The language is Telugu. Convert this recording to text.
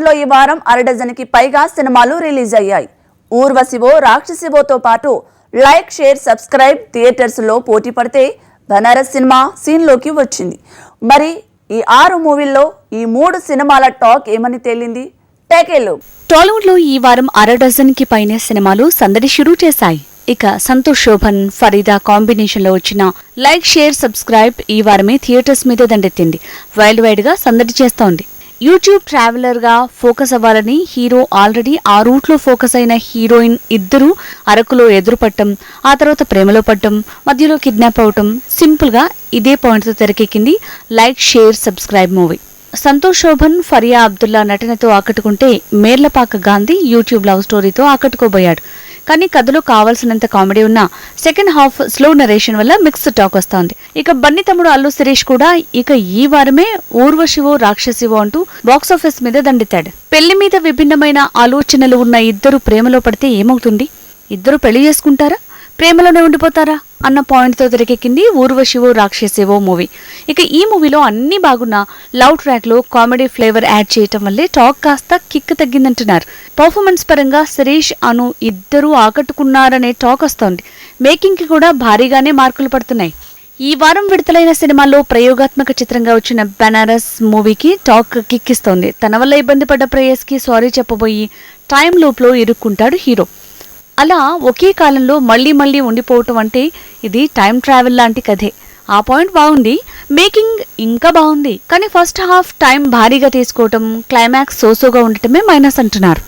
టాలీవుడ్ ఈ వారం అరడజన్కి పైగా సినిమాలు రిలీజ్ అయ్యాయి. ఊర్వశివో రాక్షసివోతో పాటు లైక్ షేర్ సబ్స్క్రైబ్ థియేటర్స్లో పోటీ పడితే బనారస్ సినిమా సీన్లోకి వచ్చింది. మరి ఈ ఆరు మూవీల్లో ఈ మూడు సినిమాల టాక్ ఏమని తేలింది? టేకేలు టాలీవుడ్లో ఈ వారం అర డజన్కి పైనే సినిమాలు సందడి షురూ చేశాయి. ఇక సంతోష్ శోభన్ ఫరీదా కాంబినేషన్లో వచ్చిన లైక్ షేర్ సబ్స్క్రైబ్ ఈ వారమే థియేటర్స్ మీద దండెత్తింది. వైల్డ్ వైడ్గా సందడి చేస్తోంది. యూట్యూబ్ ట్రావెలర్గా ఫోకస్ అవ్వాలని హీరో ఆల్రెడీ ఆ రూట్లో ఫోకస్ అయిన హీరోయిన్ ఇద్దరు అరకులో ఎదురుపట్టం ఆ తర్వాత ప్రేమలో పట్టం మధ్యలో కిడ్నాప్ అవటం సింపుల్గా ఇదే పాయింట్తో తెరకెక్కింది. Like share subscribe movie Santosh Sobhan Faria Abdullah నటనతో ఆకట్టుకుంటే మేర్లపాక గాంధీ యూట్యూబ్ లవ్ స్టోరీతో ఆకట్టుకోబోయాడు. కానీ కథలో కావాల్సినంత కామెడీ ఉన్న సెకండ్ హాఫ్ స్లో నరేషన్ వల్ల మిక్స్డ్ టాక్ వస్తోంది. ఇక బన్నీ తమ్ముడు అల్లు శిరీష్ కూడా ఇక ఈ వారమే ఊర్వశివో రాక్షసివో అంటూ బాక్సాఫీస్ మీద దండెత్తాడు. పెళ్ళి మీద విభిన్నమైన ఆలోచనలు ఉన్న ఇద్దరు ప్రేమలో పడితే ఏమవుతుంది? ఇద్దరు పెళ్ళి చేసుకుంటారా? ప్రేమలోనే ఉండిపోతారా? అన్న పాయింట్తో తెరకెక్కింది ఊర్వశివో రాక్షసేవో మూవీ. ఇక ఈ మూవీలో అన్ని బాగున్నా లవ్ ట్రాక్లో కామెడీ ఫ్లేవర్ యాడ్ చేయటం వల్లే టాక్ కాస్త కిక్ తగ్గిందంటున్నారు. పర్ఫార్మెన్స్ పరంగా శిరీష్ అను ఇద్దరూ ఆకట్టుకున్నారనే టాక్ వస్తోంది. మేకింగ్కి కూడా భారీగానే మార్కులు పడుతున్నాయి. ఈ వారం విడుదలైన సినిమాలో ప్రయోగాత్మక చిత్రంగా వచ్చిన బెనారస్ మూవీకి టాక్ కిక్కిస్తోంది తన వల్ల ఇబ్బంది పడ్డ ప్రేయస్కి సారీ చెప్పబోయి టైం లూప్లో ఇరుక్కుంటాడు హీరో. అలా ఒకే కాలంలో మళ్ళీ మళ్ళీ ఉండిపోవటం అంటే ఇది టైం ట్రావెల్ లాంటి కథే. ఆ పాయింట్ బాగుంది. మేకింగ్ ఇంకా బాగుంది. కానీ ఫస్ట్ హాఫ్ టైం భారీగా తీసుకోవటం క్లైమాక్స్ సోసోగా ఉండటమే మైనస్ అంటున్నారు.